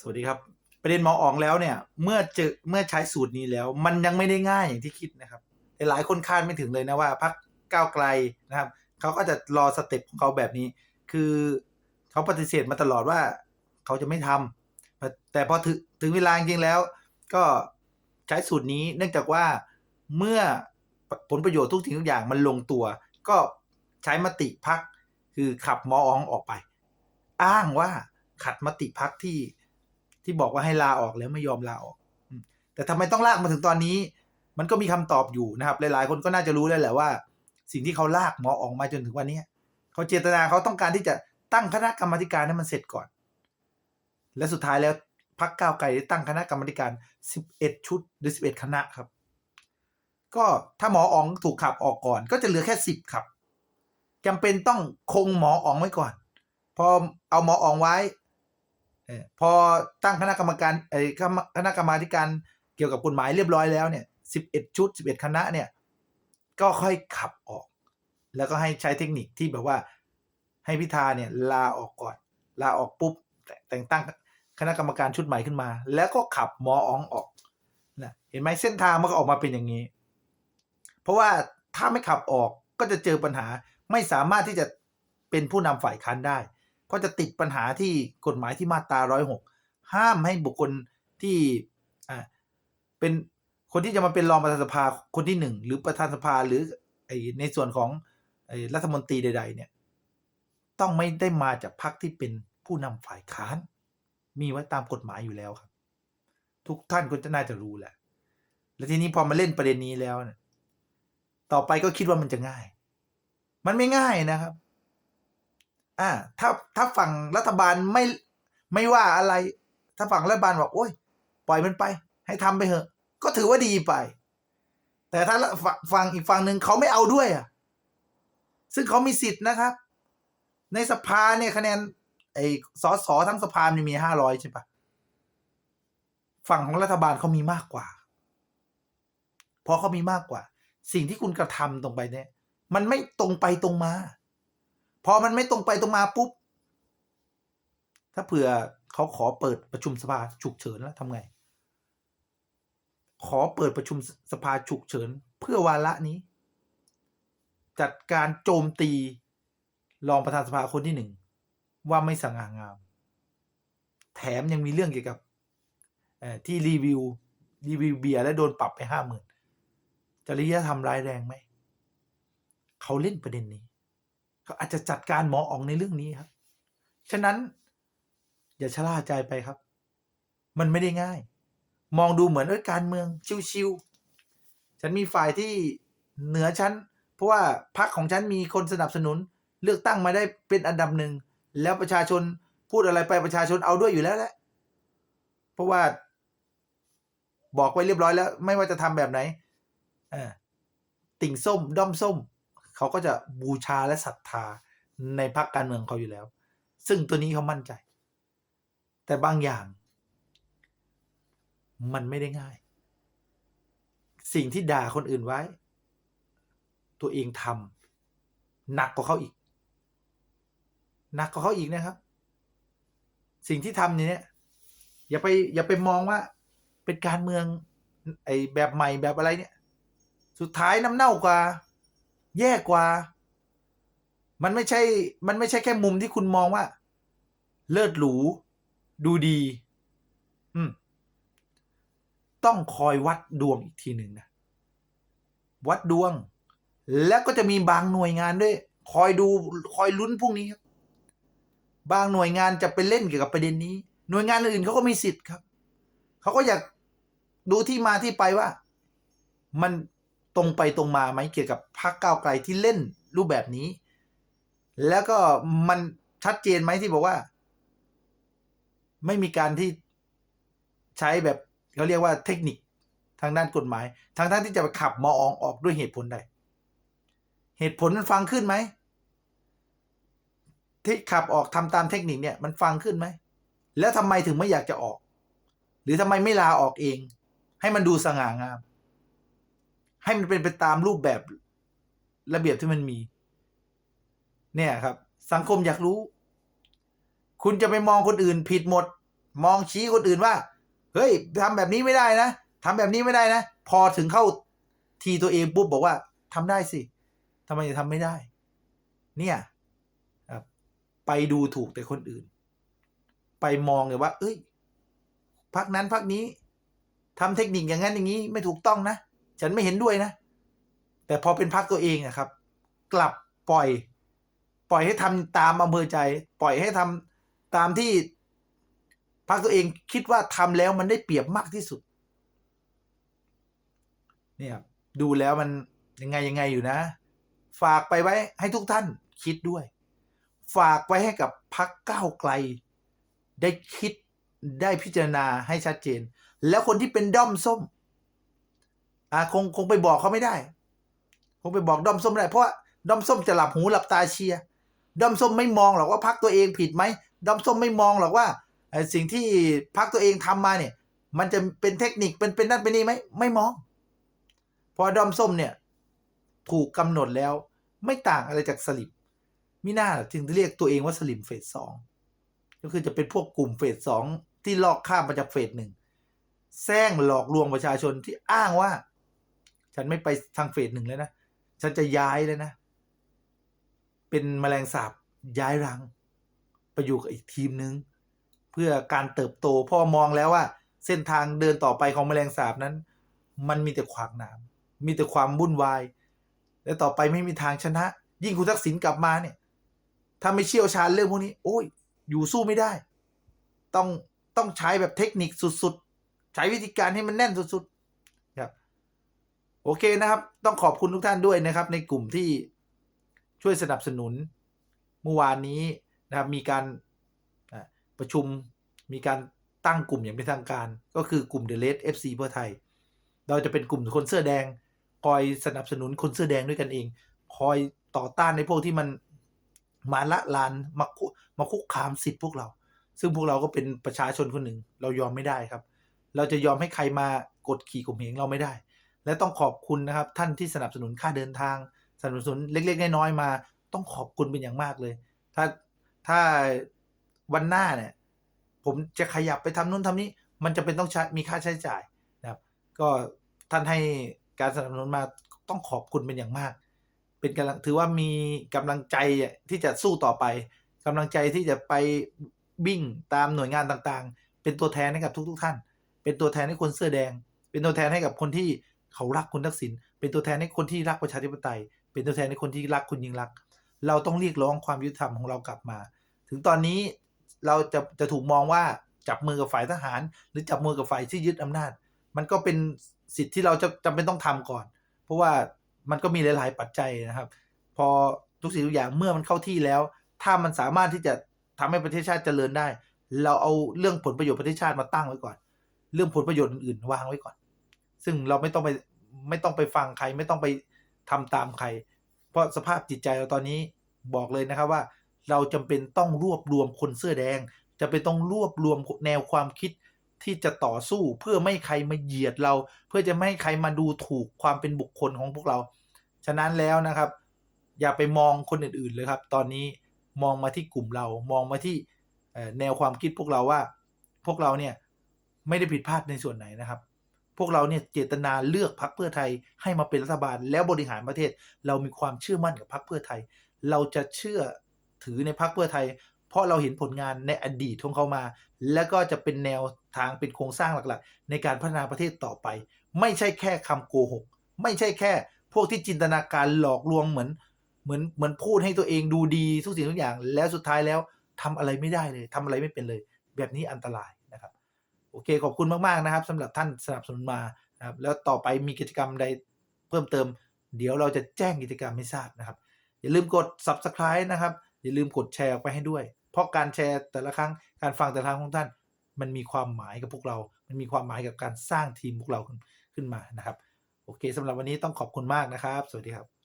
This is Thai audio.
สวัสดีครับ ประเด็นหมออ๋องแล้วเนี่ย เมื่อเจอเมื่อใช้สูตรนี้แล้ว มันยังไม่ได้ง่ายอย่างที่คิดนะครับหลายคนคาดไม่ถึงเลยนะว่าพักก้าวไกลนะครับเขาก็จะรอสเต็ปของเขาแบบนี้ คือเขาปฏิเสธมาตลอดว่าเขาจะไม่ทำแต่พอถึงถึงเวลาจริงแล้ว ก็ใช้สูตรนี้เนื่องจากว่าเมื่อผลประโยชน์ทุกสิ่งทุกอย่างมันลงตัว ก็ใช้มติพักคือขับหมออองออกไป อ้างว่าขัดมติพักที่ ที่บอกว่าให้ลาออกแล้วไม่ยอมลาออก แต่ทำไมต้องลากมาถึงตอนนี้ มันก็มีคำตอบอยู่นะครับ หลายๆ คนก็น่าจะรู้แล้วแหละว่า สิ่งที่เขาลากหมอออกมาจนถึงวันนี้เขาเจตนาเขาต้องการที่จะตั้งคณะกรรมาธิการให้มันเสร็จก่อน และสุดท้ายแล้วพักก้าวไกลได้ตั้งคณะกรรมาธิการ 11 ชุดหรือ 11 คณะครับ ก็ถ้าหมออ๋องถูกขับออกก่อน ก็จะเหลือแค่ 10 ครับจำเป็นต้องคงหมออ๋องไว้ก่อน พอเอาหมออ๋องไว้ พอตั้งคณะกรรมการไอ้คณะกรรมาการเกี่ยวกับกฎหมายเรียบร้อยแล้วเนี่ย11ชุด11คณะเนี่ยก็ค่อยขับออก แล้วก็ให้ใช้เทคนิคที่แบบว่าให้พิธาเนี่ยลาออกก่อน ลาออกปุ๊บ แต่งตั้งคณะกรรมการชุดใหม่ขึ้นมา แล้วก็ขับหมออองออกนะเห็นไหมเส้นทางมันก็ออกมาเป็นอย่างนี้ เพราะว่าถ้าไม่ขับออกก็จะเจอปัญหาไม่สามารถที่จะเป็นผู้นำฝ่ายค้านได้ เพราะจะติดปัญหาที่กฎหมายที่มาตราร้อยหกห้ามให้บุคคลที่อ่าเป็นคนที่จะมาเป็นรองประธานสภาคนที่หนึ่งหรือประธานสภาหรือไอในส่วนของไอรัฐมนตรีใด ๆ เนี่ย ต้องไม่ได้มาจากพรรคที่เป็นผู้นำฝ่ายค้าน มีไว้ตามกฎหมายอยู่แล้วครับ ทุกท่านก็จะน่าจะรู้แหละ แล้วทีนี้พอมาเล่นประเด็นนี้แล้วเนี่ยต่อไปก็คิดว่ามันจะง่าย มันไม่ง่ายนะครับ อ่าถ้าถ้าฝั่งรัฐบาลไม่ไม่ว่าอะไร ถ้าฝั่งรัฐบาลบอกโอ้ยปล่อยมันไป ให้ทำไปเถอะ ก็ถือว่าดีไป แต่ถ้าฝั่งฝั่งอีกฝั่งหนึ่งเขาไม่เอาด้วยอะ ซึ่งเขามีสิทธิ์นะครับ ในสภาเนี่ยคะแนนไอ้สอสอทั้งสภามันมีห้าร้อยใช่ปะฝั่งของรัฐบาลเขามีมากกว่า เพราะเขามีมากกว่า สิ่งที่คุณกระทำตรงไปเนี่ย มันไม่ตรงไปตรงมา พอมันไม่ตรงไปตรงมาปุ๊บ ถ้าเผื่อเขาขอเปิดประชุมสภาฉุกเฉินแล้วทำไง ขอเปิดประชุมสภาฉุกเฉิน เพื่อวาระนี้ จัดการโจมตีรองประธานสภาคนที่หนึ่ง ว่าไม่สง่างาม แถมยังมีเรื่องเกี่ยวกับที่รีวิวรีวิวเบียร์และโดนปรับไปห้าหมื่นจริยธรรมร้ายแรงไหม เขาเล่นประเด็นนี้ เขาอาจจะจัดการหมออองในเรื่องนี้ครับ ฉะนั้น อย่าชะล่าใจไปครับ มันไม่ได้ง่าย มองดูเหมือนเอยการเมืองชิวๆฉันมีฝ่ายที่เหนือฉันเพราะว่าพรรคของฉันมีคนสนับสนุน เลือกตั้งมาได้เป็นอันดับหนึ่งแล้วประชาชนพูดอะไรไปประชาชนเอาด้วยอยู่แล้วแหละ เพราะว่า บอกไว้เรียบร้อยแล้ว ไม่ว่าจะทำแบบไหนอติ่งส้ม ด้อมส้ม เขาก็จะบูชาและศรัทธาในพรรคการเมืองเขาอยู่แล้ว ซึ่งตัวนี้เขามั่นใจ แต่บางอย่าง มันไม่ได้ง่าย สิ่งที่ด่าคนอื่นไว้ ตัวเองทำหนักกว่าเขาอีก หนักกว่าเขาอีกนะครับ สิ่งที่ทำเนี่ยอย่าไปอย่าไปมองว่า เป็นการเมือง ไอ้แบบใหม่แบบอะไรเนี่ย สุดท้ายน้ำเน่ากว่า แย่กว่า มันไม่ใช่ มันไม่ใช่แค่มุมที่คุณมองว่า เลิศหรู ดูดี อืม ต้องคอยวัดดวงอีกทีหนึ่งนะ วัดดวง แล้วก็จะมีบางหน่วยงานด้วย คอยดู คอยลุ้นพวกนี้ครับ บางหน่วยงานจะไปเล่นเกี่ยวกับประเด็นนี้ หน่วยงานอื่นเขาก็มีสิทธิ์ครับ เขาก็อยากดูที่มาที่ไปว่า มัน ตรงไปตรงมาไหมเกี่ยวกับพรรคก้าวไกลที่เล่นรูปแบบนี้ แล้วก็มันชัดเจนไหมที่บอกว่า ไม่มีการที่ใช้แบบเขาเรียกว่าเทคนิคทางด้านกฎหมาย ทางด้านที่จะไปขับมอองออกด้วยเหตุผลใด เหตุผลมันฟังขึ้นไหมที่ขับออกทำตามเทคนิคเนี่ยมันฟังขึ้นไหม แล้วทำไมถึงไม่อยากจะออก หรือทำไมไม่ลาออกเอง ให้มันดูสง่างาม ให้มันเป็นไปตามรูปแบบระเบียบที่มันมี เนี่ยครับ สังคมอยากรู้ คุณจะไปมองคนอื่นผิดหมด มองชี้คนอื่นว่า เฮ้ยทำแบบนี้ไม่ได้นะทำแบบนี้ไม่ได้นะ พอถึงเข้าทีตัวเองปุ๊บบอกว่าทำได้สิทำไมจะทำไม่ได้ เนี่ยไปดูถูกแต่คนอื่น ไปมองเลยว่า เอ้ยพักนั้นพักนี้ทำเทคนิคอย่างนั้นอย่างนี้ไม่ถูกต้องนะ ฉันไม่เห็นด้วยนะ แต่พอเป็นพักตัวเองอะครับ กลับปล่อย ปล่อยให้ทำตามอำเภอใจ ปล่อยให้ทำตามที่พักตัวเองคิดว่าทำแล้วมันได้เปรียบมากที่สุด เนี่ยครับดูแล้วมันยังไงยังไงอยู่นะ ฝากไปไว้ให้ทุกท่านคิดด้วย ฝากไว้ให้กับพักก้าวไกล ได้คิดได้พิจารณาให้ชัดเจน แล้วคนที่เป็นด้อมส้ม อ่าคงคงไปบอกเขาไม่ได้ คงไปบอกด้อมส้มไม่ได้เพราะว่าด้อมส้มจะหลับหูหลับตาเชียร์ด้อมส้มไม่มองหรอกว่าพักตัวเองผิดไหมด้อมส้มไม่มองหรอกว่าสิ่งที่พักตัวเองทำมาเนี่ย มันจะเป็นเทคนิคเป็นเป็นนั่นเป็นนี่ไหมไม่มองพราะด้อมส้มเนี่ย ถูกกำหนดแล้ว ไม่ต่างอะไรจากสลิมมิน่าจึงเรียกตัวเองว่าสลิมเฟสสองก็คือจะเป็นพวกกลุ่มเฟสสองที่ลอกข้ามมาจากเฟสหนึ่งแซงหลอกลวงประชาชนที่อ้างว่า ฉันไม่ไปทางเฟสหนึ่งแล้วนะฉันจะย้ายเลยนะ เป็นแมลงสาบย้ายรังไปอยู่กับอีกทีมนึง เพื่อการเติบโตพ่อมองแล้วว่า เส้นทางเดินต่อไปของแมลงสาบนั้น มันมีแต่ขวากหนามมีแต่ความวุ่นวาย และต่อไปไม่มีทางชนะ ยิ่งคุณทักษิณกลับมาเนี่ย ถ้าไม่เชี่ยวชาญเรื่องพวกนี้ โอ้ย อยู่สู้ไม่ได้ ต้องต้องใช้แบบเทคนิคสุดๆ ใช้วิธีการให้มันแน่นสุดๆ โอเคนะครับ ต้องขอบคุณทุกท่านด้วยนะครับ ในกลุ่มที่ช่วยสนับสนุนเมื่อวานนี้นะครับมีการประชุมมีการตั้งกลุ่มอย่างเป็นทางการ ก็คือกลุ่ม The Red FC เพื่อไทย เราจะเป็นกลุ่มคนเสื้อแดง คอยสนับสนุนคนเสื้อแดงด้วยกันเอง คอยต่อต้านในพวกที่มันมาละลานมาคุมาคุกคามสิทธิ์พวกเรา ซึ่งพวกเราก็เป็นประชาชนคนหนึ่ง เรายอมไม่ได้ครับ เราจะยอมให้ใครมากดขี่ข่มเหงเราไม่ได้ และต้องขอบคุณนะครับท่านที่สนับสนุนค่าเดินทาง สนับสนุนเล็ก ๆ น้อยๆมา ต้องขอบคุณเป็นอย่างมากเลย ถ้าถ้าวันหน้าเนี่ย ผมจะขยับไปทำนู่นทำนี้ มันจะเป็นต้องใช้มีค่าใช้จ่ายนะครับ ก็ท่านให้การสนับสนุนมาต้องขอบคุณเป็นอย่างมาก เป็นกำลังถือว่ามีกำลังใจที่จะสู้ต่อไปกำลังใจที่จะไปวิ่งตามหน่วยงานต่างๆ เป็นตัวแทนให้กับทุก ๆ ท่าน เป็นตัวแทนให้คนเสื้อแดง เป็นตัวแทนให้กับคนที่ เขารักคุณทักษิณเป็นตัวแทนให้คนที่รักประชาธิปไตย เป็นตัวแทนให้คนที่รักคุณยิ่งรัก เราต้องเรียกร้องความยุติธรรมของเรากลับมา ถึงตอนนี้เราจะจะถูกมองว่าจับมือกับฝ่ายทหาร หรือจับมือกับฝ่ายที่ยึดอำนาจ มันก็เป็นสิทธิ์ที่เราจะจำเป็นต้องทำก่อน เพราะว่ามันก็มีหลาย ๆ ปัจจัยนะครับ พอทุกสิ่งทุกอย่างเมื่อมันเข้าที่แล้ว ถ้ามันสามารถที่จะทำให้ประเทศชาติเจริญได้ เราเอาเรื่องผลประโยชน์ประเทศชาติมาตั้งไว้ก่อน เรื่องผลประโยชน์อื่นๆวางไว้ก่อน ซึ่งเราไม่ต้องไปไม่ต้องไปฟังใครไม่ต้องไปทำตามใคร เพราะสภาพจิตใจเราตอนนี้บอกเลยนะครับว่า เราจำเป็นต้องรวบรวมคนเสื้อแดงจะเป็นต้องรวบรวมแนวความคิดที่จะต่อสู้เพื่อไม่ให้ใครมาเหยียดเรา เพื่อจะไม่ให้ใครมาดูถูกความเป็นบุคคลของพวกเรา ฉะนั้นแล้วนะครับ อย่าไปมองคนอื่นๆเลยครับ ตอนนี้มองมาที่กลุ่มเรามองมาที่แนวความคิดพวกเราว่า พวกเราเนี่ยไม่ได้ผิดพลาดในส่วนไหนนะครับ พวกเราเนี่ยเจตนาเลือกพรรคเพื่อไทยให้มาเป็นรัฐบาล แล้วบริหารประเทศ เรามีความเชื่อมั่นกับพรรคเพื่อไทย เราจะเชื่อถือในพรรคเพื่อไทย เพราะเราเห็นผลงานในอดีตของเขามา แล้วก็จะเป็นแนวทางเป็นโครงสร้างหลักๆ ในการพัฒนาประเทศต่อไป ไม่ใช่แค่คำโกหก ไม่ใช่แค่ พวกที่จินตนาการหลอกลวงเหมือน เหมือนเหมือนพูดให้ตัวเองดูดีทุกสิ่งทุกอย่าง แล้วสุดท้ายแล้วทำอะไรไม่ได้เลยทำอะไรไม่เป็นเลย แบบนี้อันตราย โอเค ขอบคุณมาก ๆ นะครับสำหรับท่านสนับสนุนมานะครับแล้วต่อไปมีกิจกรรมใดเพิ่มเติม เดี๋ยวเราจะแจ้งกิจกรรมให้ทราบนะครับ อย่าลืมกด subscribe นะครับ อย่าลืมกดแชร์ออกไปให้ด้วย เพราะการแชร์แต่ละครั้งการฟังแต่ละครั้งของท่าน มันมีความหมายกับพวกเรา มันมีความหมายกับการสร้างทีมพวกเราขึ้นขึ้นมานะครับ โอเคสำหรับวันนี้ต้องขอบคุณมากนะครับ สวัสดีครับ